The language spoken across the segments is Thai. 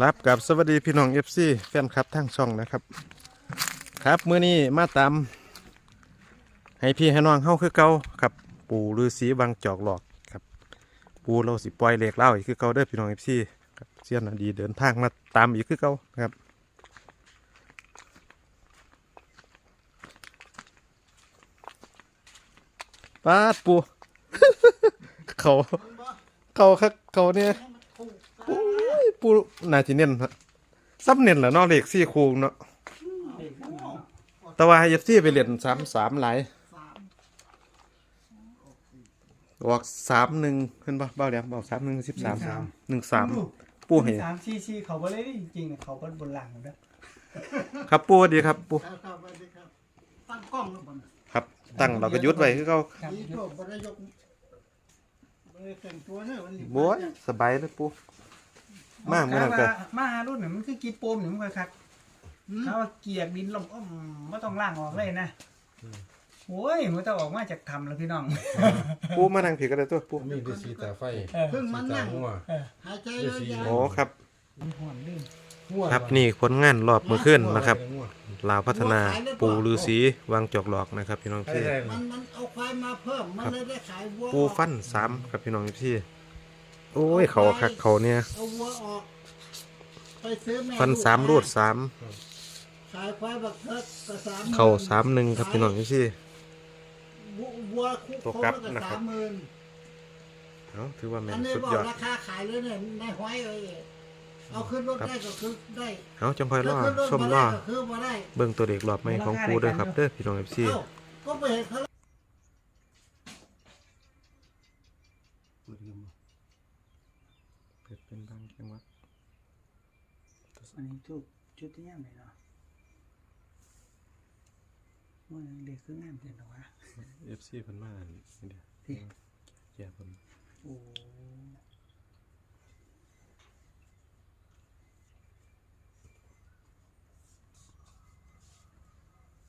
ครับกับสวัสดีพี่น้องเอฟซีแฟนคลับทั้งช่องนะครับ ครับเมื้อนี้มาตาม ให้พี่ให้น้องเฮาคือเก่าครับ ปู่ฤาษีบางจอกหลอกครับ ปู่เราสิปล่อยเหล็กเล่าอีกคือเก่าเด้อพี่น้องเอฟซีครับเสียนอดีเดินทางมาตามอีกคือเก่าครับปาดปู่เขาเขาคักเขาเนี่ย ปูน่าจะเน้นฮะซับเน้นแหละเนาะเลขสี่คูเนาะแต่ว่าเอฟซีไปเล่นสามสามหลายออกสามหนึ่งเห็นปะเบ้าเดียวเบ้าสามหนึ่งสิบสามหนึ่งสามปูให้สามซีซีเขาบ่เลยจริงๆเนี่ยเขาบ่บนหลังเด้อครับปูดีครับปูครับครับสวัสดีครับตั้งกล้องแล้วบ่น่ะครับ ตั้งเราก็ยุดไว้คือเขาครับดีตัวบ่ได้ยกบ่ได้แต่งตัวเนอะวันนี้ โบ้ยสบายเลยปู มากเมื่อนั้นก็ มาหารุ่นเนี่ยมันคือกีโปมเนี่ยมันค่อยคักถ้าว่าเกียกดินลมอ้อมบ่ต้องล้างออกเลยนะโอ้ยมันต้องออกมาจากถ้ำแล้วพี่น้อง ปูมานั่งผีก็ได้ตัวปูมีดสีตาไฟเออเพิ่งมาสีตานั่งหัว หายใจเดี๋ยวสิ ยาวโอ้ครับ มันห่อนลื่นหัวครับนี่ผลงานรอบมือขึ้นนะครับหัวลาวพัฒนาปูฤาษีวางจอกหลอกนะครับพี่น้องใช่พี่ ใช่ๆมันมันเอาควายมาเพิ่ม มันเลยได้ขายวัวปูฟันสามครับพี่น้องพี่ โอ้ย เขาคักเขาเนี่ยเอาวัวออกไปซื้อแม่ฟันสามรูดสามขายควายบักเทิดก็สามเข่าสามหนึ่งครับพี่น้องพี่ วัววัวคู่ตัวโคกลับก็นะครับสามหมื่นเอาถือว่าแม่อันนนี้สุดบอกยอด ราคาขายเลยเนี่ยในห้อยเอ้ยเอาขึ้นรถได้ก็คือได้เอาจังคอยรอขึ้นรถชมบ่รได้อก็คือบ่ได้เบิ่งตัวเด็กรอบใหม่ของปูด้วยครับเด้อพี่น้องพี่เอ้าก็ไปเห็นเขา อันนี้ทุกจุดที่ยังไงเนาะว่าเด็กคืองามเกินหรอวะเอฟซีเพิ่นมานี่เดียวที่แย่เพิ่นโอ้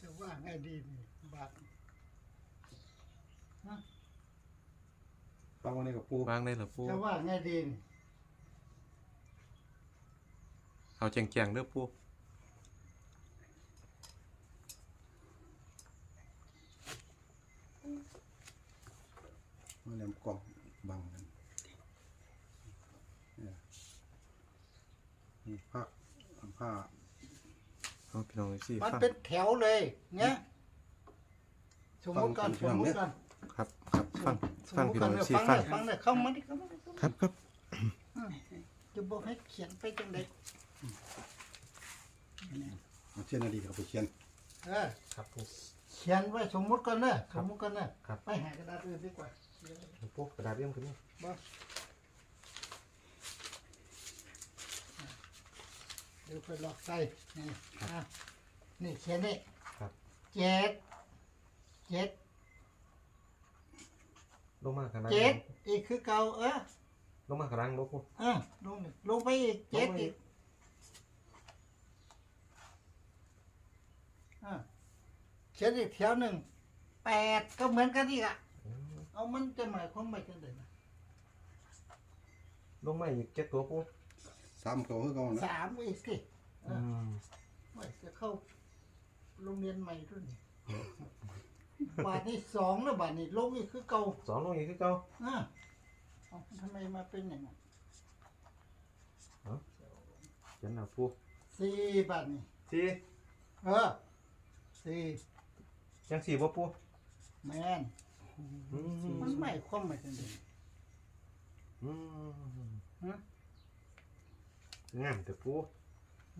จะว่าไงดีนี่บาทฟังวันนี้กับปูวางได้เหรอปูจะว่าไงดีนี่ เอาแจงๆเด้อปูมันแหลมกล่องบังกันเนี่ยนี่ผ้าผ้าเอาพี่น้องพี่มันฟัง เป็นแถวเลยเนี่ยสมมติกันสมมติกันครับครับฟังฟังพี่น้องสมมุติพี่กัฟังนฟังเลยเข้ามาดิเข้ามาดิเข้ามาครับครับจะบอกให้เขียนไปจังได เอาเช่นอดีตเอาไปเขียนเออครับปู เขียนไว้สมมติกันเนอะสมมติกันเนอะไปหากระดาษอื่นดีกว่าปูกระดาษเรียมขึ้นนี่บ่เดี๋ยวไปหลอกใส่นี่อะนี่เขียนนี่ครับเจ็ดเจ็ดลงมากระดาษเจ็ดอีกคือเก่าเออลงมากระดานลงปู เออลงนี่ลงไปอีกเจ็ดอีกอะ เขียนอีกแถวหนึ่งแปดก็เหมือนกันอีกอะ เอามันจะหมายความหมายกันเลยนะลงมาอีกเจ็ดตัวปูสามเก่าคือเก่านะสามอีกสิเออือมว่าจะเข้าโรงเรียนใหม่ด้วยนี่บาทนี่สองแล้วบาทนี่ลงอีกคือเก่าสองลงอีกคือเก่า อะเอาทำไมมาเป็นอย่างนั้นเขียนเอาปูสี่บาทนี่สี่เออสี่ ยังสี่บ่ปูแมนอืมันหมายความหมายกันเลยอืมฮะงามแต่ปู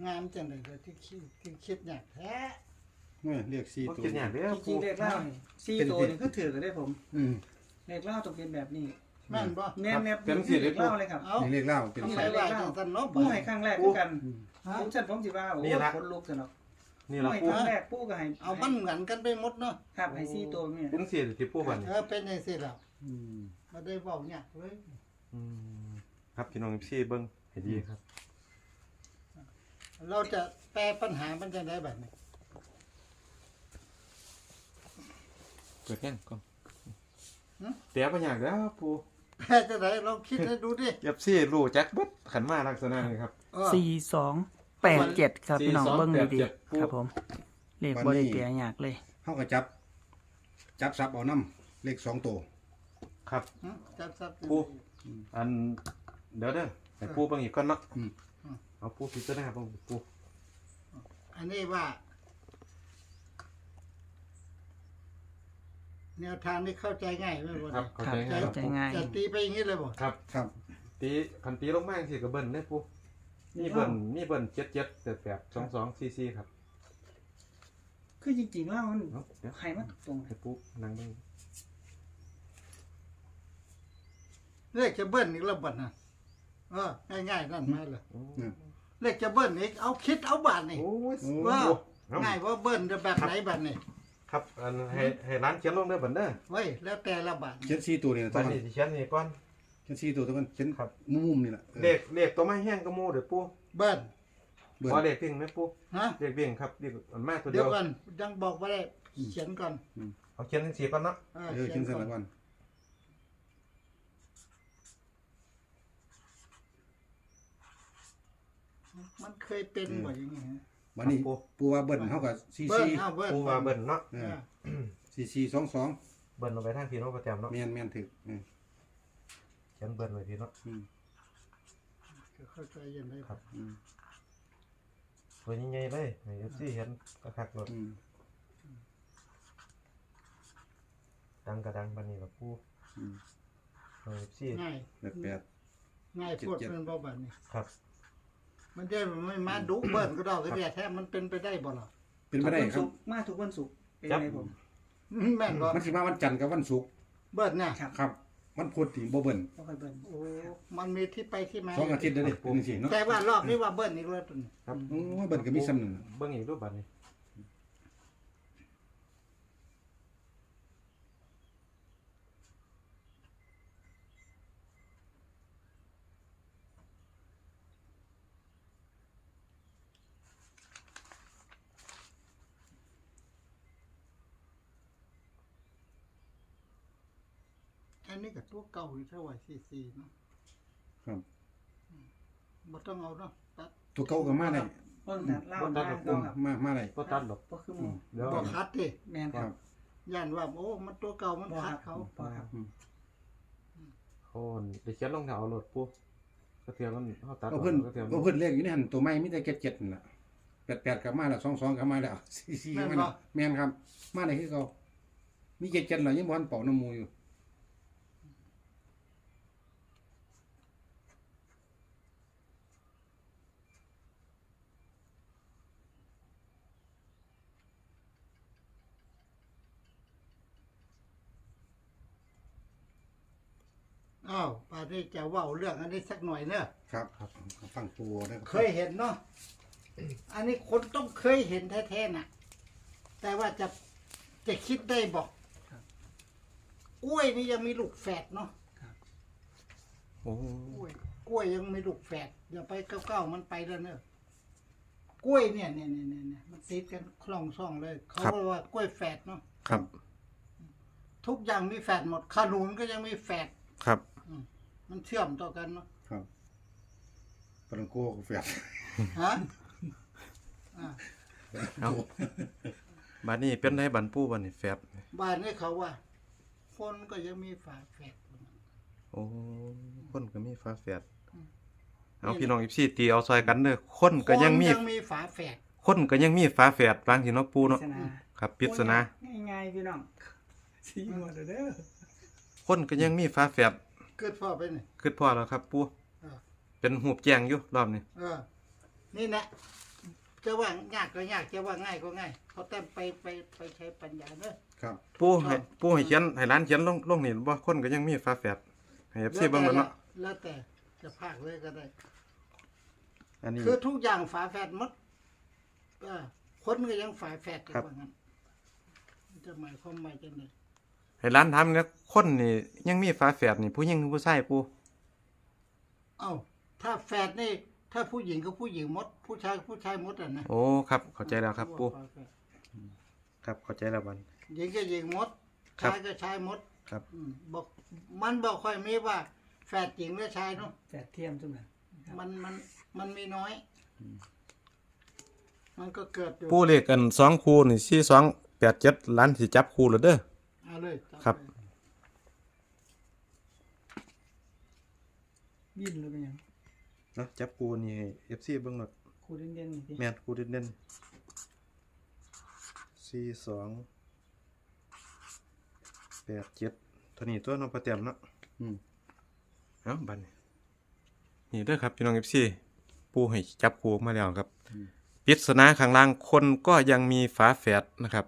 งามจังเลยเลยที่คิดที่คิดอย่างแท้เนี่ยเรียกสี่บ่ตัวคิดอย่างเด้อจปูริงๆเลขเล่านี่สี่ตัวนี่ก็ถือกันได้ผมอืมเลขเล่าต้องเป็นแบบนี้แม่นบ่แนบแนบเลขเล่าเลยครับ เอานี่เรียกเล่าเป็น ทำไฟไมว่าจังสันเนาะผู้ให้ครั้งแรกคือกันฮะผมฉันผมสิว่าโอ้คนลุกกันเนาะ นี่ผู้ละให้ปูครั้งแรกผู้ก็ให้เอามันเหมือนกันไปหมดเนาะครับให้สี่ตัวเนี่ยเป็นสี่ที่ปูบัดนเออเป็นอย่างสิล่ะอืมมาได้เว้าเนี่ยากเลยอืมครับพี่น้องพี่เบิ้งให้ดีครับ เราจะแปลปัญหามันจังไดแบบนี้เปิดแง่งก่อนเดี๋ยวไปอย่างแล้วปูแพ้จะไหนลองคิดให้ดูดิเอฟซีรู้จักเบิดขันมาลักษณะนี้ครับเออสี่สอง แปดเจ็ดครับพี่น้องสี่สองเบิ้งแปดดีเจ็ดๆครับผมเลขบริเตียยากเลยเขาก็จับ จับซับเอาน้ำเลขสองตัวครับหึจับซับปูอันเดี๋ยวเด้อให้ปูเบางอีกก่อนเนาะอืมเอาปูพิจารณาเบางปูอันนี้ว่า แนวทางนี้เข้าใจง่ายไหมบ่ครับเนี่ยเข้าใจง่ายครับปูเข้าใจง่ายจะตีไปอย่างนี้เลยบ่ครับ ครับ ตีคันตีลงมาจังซี่ก็เบิ้ลได้ปู มีเบิ้ลมีเบิ้ลเจ็ดเจ็ดแปดแปดสองสองสี่สี่ครับคือจริงๆแล้วมันเอาเดี๋ยวใครมาตรงให้ปูนั่งเบิ่งเลขจะเบิ้ลอีกแล้วบัดน่ะเออง่ายๆนั่นมาเลยโอ้อืม เลขจะเบิ้ลอีกเอาคิดเอาบาทนี่ โอ้ยว่าเอาง่ายว่าเบิ้ลจะแบบไหนบัดนี่ครับอันให้ให้ร้านเขียนลงเด้อบัดเด้อเว้ยแล้วแต่ละบาทเขียนสี่ตัวนี่นะตับัวดกันนี้สิเขียนนี่ก่อน เขียนสี่ตัวตัวกันเขียนครับ มุมๆนี่แหละออเลขเลขตัวไม้แห้งก็หมู่เด้อปูเบิ้ลเบิ่งพอเลขวิ่งไหมปูฮะเลขวิ่งครับเลขอันมากตัวเดีเดี๋ยยววก่อนยังบอกว่าได้เขียนก่อนเอาเขียนทั้งสี่ก่อนเนาะเอเออเขียนเสร็จก่อแล้นวก่อนมันเคยเป็นบ่อย่างงี้ฮะ วันนี้ปูว่าเบิ้ลเขากับสี่เบิ้ลสี่เอาเบิ้ลปูว่าเบิ้ลเนาะเอเอออสี่สี่สองสองเบิ้ลลงไปทางพี่เน้องประจำเนาะ แมนแมนถึกเออเขียนเบิ้ลไว้พี่เนาะอืมเข้าใจยังไงครับอืมตัวใหญ่ๆเลยให้ FC เห็นคักๆรถอืมดังกระดังบัดนี้ล่ะปูอืมให้ FC ง่ายแปดแปดง่ายพูดเจ็ดเป็นบ่บัดนี่ครับ มันได้ไม่มาดุเบิ้ลก็ได้ก็ได้แท้มันเป็นไปได้บ่ล่ะเป็นไปได้ครับมาทุกวันศุกร์เป็นครับไงผม แม่นบ่มันสิมาวันจันทร์กับวันศุกร์เบิ้ลเนี่ยครับ ครับ วันพุธที่บ่เบิ้ลบ่ค่อยเบิ่งโอ้ มันมีที่ไปที่มาสองอาทิตย์เด้อเด้เป็นจังซี่เนาะแต่ว่ารอบนี้ว่าเบิ้ลอีกแล้วตุนครับโอ้ยเบิ้ลก็มีซ้ำหนึ่งเบิ่งอีกรูปบัดนี้ เก่าอยู่เท่าไหร่ซีซีเนาะครับ บ่ต้องเอาเนาะตัดตัวเก่าก็มาได้เบิ่งแต่เล่ามาก็ครับมามาได้บ่ตัดหรอกบ่คือหมู่เดี๋ยวบ่คัดดิแม่นคครัรับบย่านว่าโอ้ มันตัวเก่ามันบ่คัคดรับเขาบ่ครับโอ้นได้เขียนลงแถวเอารถปูก็เทียมมันเฮาตัดเอาเพิ่นก็เทียมเอาเพิ่นเลขอยู่ในหันตัวใหม่มีแต่เจ็ดเจ็ดนั่นล่ะแปดแปดก็มาแล้วสองสองก็มาแล้วสี่สี่ก็มาแล้วแม่นครับ มาได้คือเก่ามีเจ็ดเจ็ดแล้วยังบ่ทันเป่าน้ำมูอยู่ อ้าวป่านนี้จะเว้าเรื่องอันนี้สักหน่อยเนอะครับครับฟังตัวนะครับเคยเห็นเนาะอันนี้คนต้องเคยเห็นแท้ๆน่ะ แต่ว่าจะจะคิดได้บอกกล้วยนี่ยังมีลูกแฝดเนาะโอ้กล้วยกล้วยยังมีลูกแฝดอย่าไปเก้าๆมันไปแล้วเนอะกล้วยเนี่ยเนี่ยเนี่ยเนี่ยเนี่ยมันติดกันคล่องช่องเลย เขาเรียกว่ากล้วยแฝดเนาะครับ ทุกอย่างมีแฝดหมดขนุนก็ยังมีแฝดครับ มันเชื่อมต่อกันเนาะครับปรังโกกับแฟดฮะอ่าเอาบัดนี้เป็นได้บันปูบัดนี้แฟบบ้านนี้เขาว่า คนก็ยังมีฝาแฝดโอ้คนก็มีฝาแฝดเอาพี่น้อง14ตีเอาซอยกันเด้อคนก็ยังมี คนยังมีฝาแฝดคนก็ยังมีฝาแฝดบางทีเนาะปูเนาะพิจารณาครับปริศนาง่ายๆพี่น้องสีหมดเด้อคนก็ยังมีฝาแฝด เกิดพ่อไปนี่คิดพอแล้วครับ ปูเออเป็นหูบแจ้งอยู่รอบนี้เออนี่แหละจะว่ายากก็ยากจะว่าง่ายก็ง่ายเขาแต่ไปไปไปใช้ปัญญาเนอะ ครับ ปูให้ปูให้เขียนให้ร้านเขียนลงลงนี่บ่คนก็ยังมีฝาแฝดให้ FC เบิ่งแล้วเนาะแล้วแต่จะพากเลยก็ได้ อันนี้ คือทุกอย่างฝาแฝดหมดเออคนก็ยังฝาแฝดกันครับ ว่างั้นมันจะหมายความหมายจะไห นให้ร้านทำเนี่ยคนนี่ยังมีฝาแฝดนี่ผู้หญิงหรือผู้ชายปูเอ้าถ้าแฝดนี่ ถ้าผู้หญิงก็ผู้หญิงหมด ผู้ชายก็ผู้ชายหมดอะนะโอ้ครับ เข้าใจแล้วครับปูฝาแฝดครับเข้าใจแล้วบัดหญิงก็หญิงหมดครับ ชายก็ชายหมดครับ อืมบอกมันบอกค่อยมีว่าแฝดหญิงและชายเนาะแฝดเทียมทุกนั้นมันมันมันมีน้อย มันก็เกิดอยู่ ปูเลขกันสองคูนี่สี่สองแปดเจ็ดล้านสิจับคูแล้วเด้อ เอาเลยจัครับ เลยวิ่นหรือเป็นหยังเนาะจับคูนี่เอฟซีเบิ่งหน่อยครูเด่นๆนี่สิแม่นคูเด่นๆสี่สองแปดเจ็ดเท่านี้ตัวน้องประเตรียมเนาะอืม เอ้าบัดนี้นี่เด้อครับพี่น้องเอฟซีปูให้จับคูมาแล้วครับปริศนาข้างล่างคนก็ยังมีฝาแฝดนะครับ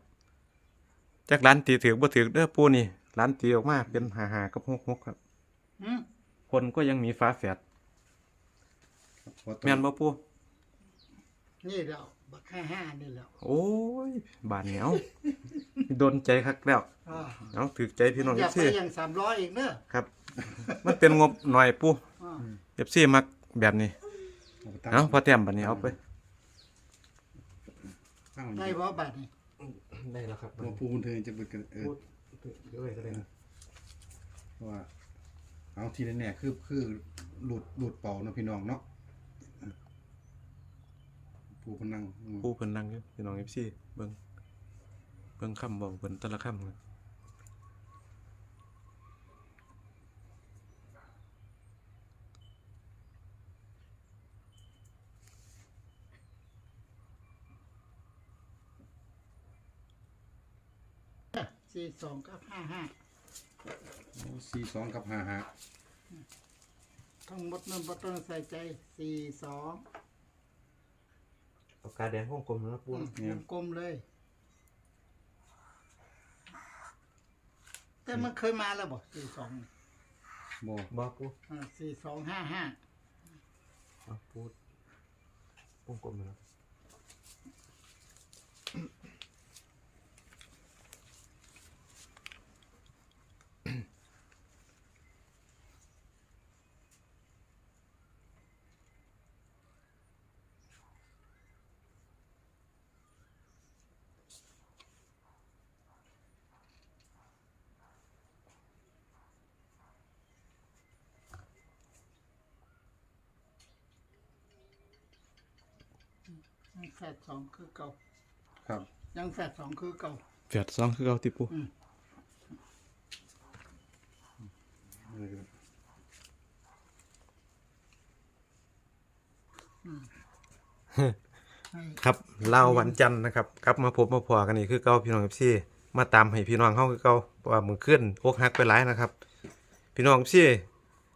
จากร้านตีถือบ่ถือเด้อปูนี่ร้านตีออกมาเป็นหาหากับหกหกครับ อืมคนก็ยังมีฝาแฝดพอต้แม่นบ่ปูนี่แล้วบักห้าห้านี่แล้วโอ้ยบานเหนียวโดนใจคักแล้วอ่าเอาถือใจพี่น้องอเอย่าฟไปซีอย่างสามร้อยอีกเนอะครับ มันเป็นงบหน่อยปูอ่าเอฟซีมักแบบนี้เอาไปตั้งเอาพอเตรียมบัดนี้เอาไปตั้งได้บ่บัตรนี่ ได้แล้วครับว่าผู้บุญเทิงจะเปิดกันเออเดี๋ยวก็ได้เพราะว่า เอาทีแน่ๆคือคือหลุดหลุดเป่าเนาะพี่น้องเนาะผู้เพนนังอืมปูเพิ่นนั่งอยู่พี่น้องเอฟซีเบิ่งเบิ่งคำบอกเพิ่นแต่ละคำครับ สี่สองกับห้าห้าสี่สองกับห้าห้าทั้งหมดนั่นบ่ต้องใส่ใจสี่สองปากกาแดงห้องกลมนะปูอืมวงกลมเลย แต่มันเคยมาแล้วบ่สี่สองบ่บ่ปูสี่สองห้าห้าเอาปูวงกลมนะ ยังแฝดสองคือเก่า ครับยังแฝดสองคือเก่า แฝดสองคือเก่าติปูเออให้ครับเล่าวันจันทร์นะครับกลับมาพบมาพอกันนี่คือเก่าพี่น้องเอฟซีมาตามให้พี่น้องเฮาคือเก่าเพราะว่ามึงขึ้นอกหักไปหลายนะครับ พี่น้องพี่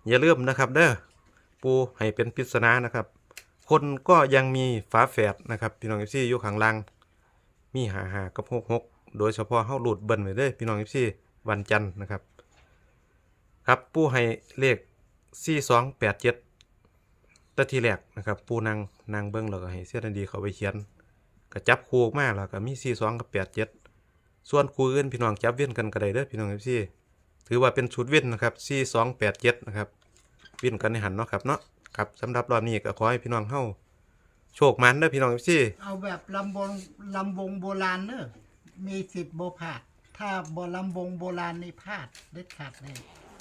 อย่าลืมนะครับ เด้อปูให้เป็นปริศนานะครับ คนก็ยังมีฝาแฝดนะครับพี่น้องพี่อยู่ข้างล่างมีหาหากับหกหกโดยเฉพาะเฮาหลุดเบิ้ลไว้เด้พี่น้องพี่วันจันทร์นะครับ ครับปูให้เลขสี่สองแปดเจ็ดตทีแรกนะครับ ปูนางนางเบิ้งแล้วก็ให้เสียนดีเขาไปเขียนก็จับคู่ออกแล้วก็มีสี่สองกับแปดเจ็ดส่วนคู่อื่นพี่น้องจับเวียนกันก็ได้เด้อพี่น้องพี่ถือว่าเป็นชุดเว้นนะครับ4287นะครับเว้นกันในหันเนาะครับเนาะ ครับสำหรับรอบนี้ก็ขอให้พี่น้องเฮาโชคมันเด้อพี่น้องซี่เอาแบบลำวงลำวงโบราณเนอะมีสิทธิ์โบพลาด ถ้าบลำวงโบราณนี่พลาดเด็ดขาดเลย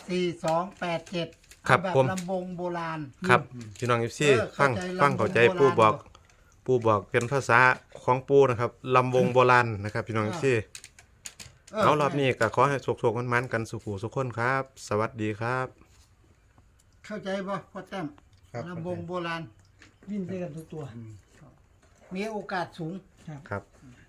สี่สองแปดเจ็ดครับแบบผมลำวงโบราณ ครับพี่น้องซี่เออฟังเข้าใจฟังเข้าใจลำวงปู่บอกโบราณปู่บอกเป็นภาษาของปู่นะครับลำวงโบราณนะครับ พี่น้องซี่เอารอบนี้ก็ขอให้โชคๆมันๆกันสุขสุขคนครับ สวัสดีครับ เข้าใจป่ะพ่อแต้ม ครับลำวงโบราณ วิ่นด้วยกันทุกตัวมีโอกาสสูง ครับค